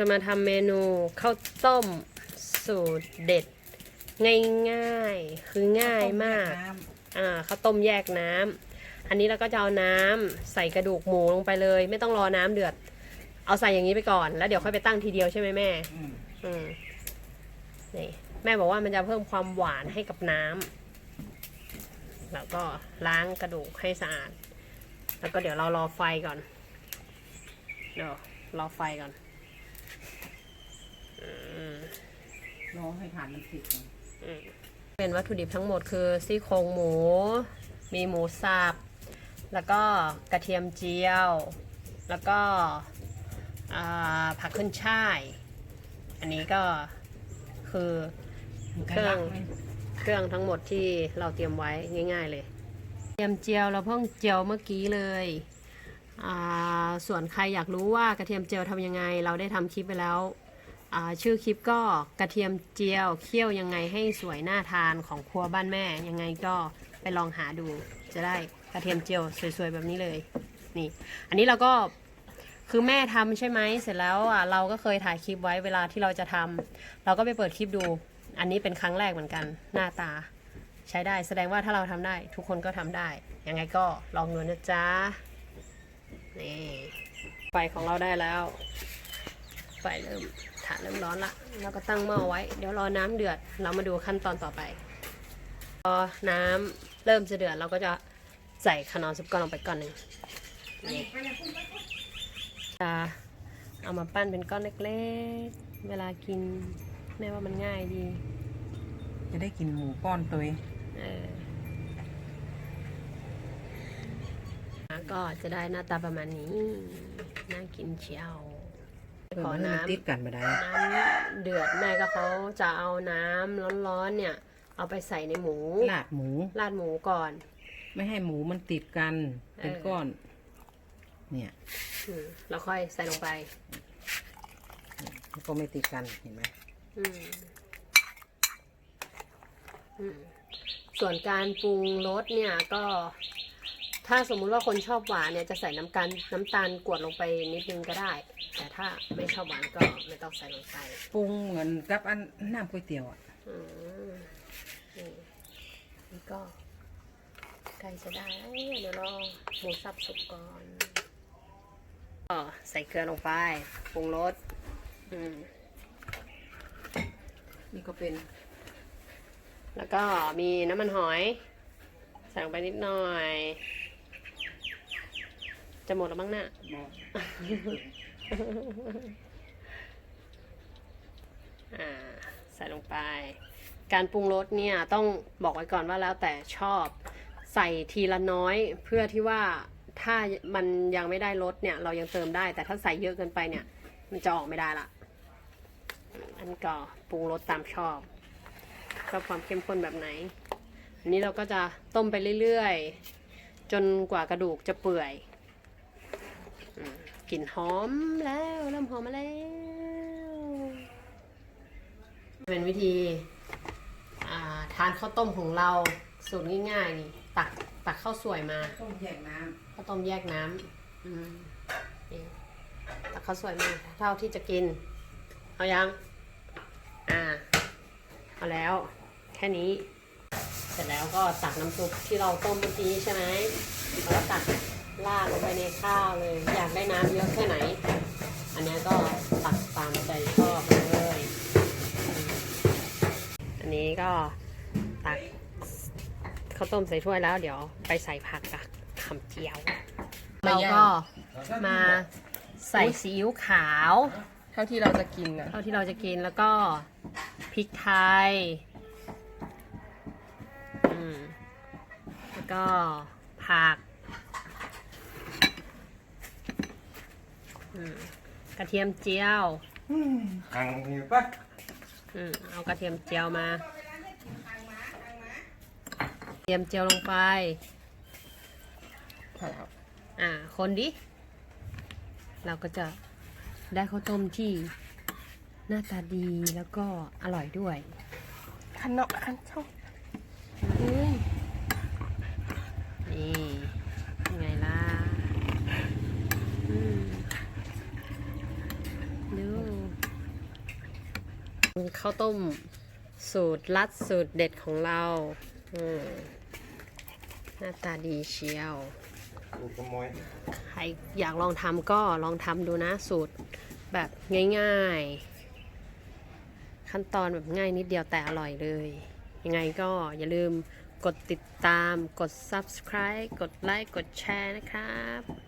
จะมาทำเมนูข้าวต้มสูตรเด็ด ง่ายๆ คือง่ายมากอ่าข้าวต้มแยกน้ำอันนี้เราก็จะเอาน้ำใส่กระดูกหมูลงไปเลย ไม่ต้องรอน้ำเดือด เอาใส่อย่างนี้ไปก่อน แล้วเดี๋ยวค่อยไปตั้งทีเดียวใช่ไหมแม่อืมอืมนี่แม่บอกว่ามันจะเพิ่มความหวานให้กับน้ำแล้วก็ล้างกระดูกให้สะอาด แล้วก็เดี๋ยวเรารอไฟก่อนเดี๋ยวรอไฟก่อน อืม รอให้ผ่านมันติดก่อนเป็นวัตถุดิบทั้งหมดคือซี่โครงหมู มีหมูสับ แล้วก็กระเทียมเจียว แล้วก็อ่าผักขึ้นช่าย อันนี้ก็คือเครื่องเครื่องทั้งหมดที่เราเตรียมไว้ง่าย ๆเลย เตรียมเจียวเราเพิ่งเจียวเมื่อกี้เลยอ่าส่วนใครอยากรู้ว่ากระเทียมเจียวทำยังไง เราได้ทำคลิปไปแล้วอ่า ชื่อคลิปก็กระเทียมเจียวเคี่ยวยังไงให้สวยน่าทานของครัวบ้านแม่ ยังไงก็ไปลองหาดูจะได้กระเทียมเจียวสวยๆแบบนี้เลยนี่อันนี้เราก็คือแม่ทำใช่ไหมเสร็จแล้วอะเราก็เคยถ่ายคลิปไว้เวลาที่เราจะทำเราก็ไปเปิดคลิปดู อันนี้เป็นครั้งแรกเหมือนกันหน้าตา ใช้ได้แสดงว่าถ้าเราทำได้ ทุกคนก็ทำได้ ยังไงก็ลองดูนะจ๊ะนี่ไฟของเราได้แล้ว ฟเริ่มถ่านเริ่มร้อนละเราก็ตั้งหม้อไว้ เดี๋ยวรอน้ำเดือด เรามาดูขั้นตอนต่อไป พอน้ำเริ่มจะเดือดเราก็จะใส่ขนอนซุปก้อนลงไปก้อนหนึ่งนี่จะเอามาปั้นเป็นก้อนเล็กๆ เวลากินแม่ว่ามันง่ายดี จะได้กินหมูก้อนตัวเองเออแล้วก็จะได้หน้าตาประมาณนี้ น่ากินเชียว ขอมันน้ติดกันมาได้ำน้ำเดือดแม่ก็เขาจะเอาน้ำร้อนๆเนี่ย เอาไปใส่ในหมูลาดหมูราดหมูก่อน ไม่ให้หมูมันติดกันเป็นเออก้อน เนี่ยอืมแล้วค่อยใส่ลงไปมันก็ไม่ติดกันเห็นไหมอืมอืมส่วนการปรุงรสเนี่ยก็ ถ้าสมมุติว่าคนชอบหวานเนี่ยจะใส่น้ำกันน้ำตาลกวดลงไปนิดนึงก็ได้ แต่ถ้าไม่ชอบหวานก็ไม่ต้องใส่ลงไปปรุงเหมือนกับอันน้ำก๋วยเตี๋ยวอะอืมนี่นี่ก็ใกล้จะได้เอ้ยเดี๋ยวรอหมูสับสุกก่อนก็ใส่เกลือลงไปปรุงรสอืมนี่ก็เป็น แล้วก็มีน้ำมันหอยใส่ลงไปนิดหน่อย จะหมดแล้วมั้งน่ะ หม้ออ่าใส่ลงไป การปรุงรสเนี่ยต้องบอกไว้ก่อนว่าแล้วแต่ชอบ ใส่ทีละน้อยเพื่อที่ว่าถ้ามันยังไม่ได้รสเนี่ยเรายังเติมได้ แต่ถ้าใส่เยอะเกินไปเนี่ย มันจะออกไม่ได้ละอันก็ปรุงรสตามชอบชอบความเข้มข้นแบบไหน อันนี้เราก็จะต้มไปเรื่อยๆ จนกว่ากระดูกจะเปื่อย กลิ่นหอมแล้วเริ่มหอมมาแล้ว เป็นวิธีาทานข้าวต้มของเราสูตรง่ายๆนี่ตักตักข้าวสวยมาต้มแยกน้ำข้าวต้มแยกน้ำตักข้าวสวยมาเท่าที่จะกิน เอายังอ่าเอาแล้วแค่นี้ เสร็จแล้วก็ตักน้ำซุปที่เราต้มเมื่อกี้ใช่ไหมแล้วก็ตัก ราดลงไปในข้าวเลย อยากได้น้ำเยอะแค่ไหน อันเนี้ยก็ตักตามใจชอบเลยอืมอันนี้ก็ตักข้าวต้มใส่ถ้วยแล้วเดี๋ยวไปใส่ผักกับขำเจียว เราก็มาใส่ซีอิ๊วขาว เท่าที่เราจะกินนะเท่าที่เราจะกินแล้วก็พริกไทยอืมแล้วก็ผัก อืมกระเทียมเจียวำขังอยู่ปะอืมเอากระเทียมเจียวมา เทียมเจียวลงไปพอแล้วอ่า คนดิ เราก็จะได้ข้าวต้มที่หน้าตาดีแล้วก็อร่อยด้วยคันเนาะคันช่องนี่ยังไงล่ะ อืมดู ข้าวต้มสูตรลัดสูตรเด็ดของเราอืมหน้าตาดีเชียวลูกขโมยใครอยากลองทำก็ลองทำดูนะสูตรแบบง่ายๆ ขั้นตอนแบบง่ายนิดเดียวแต่อร่อยเลย ยังไงก็อย่าลืมกดติดตาม กด subscribe กดไลค์ กดแชร์นะครับ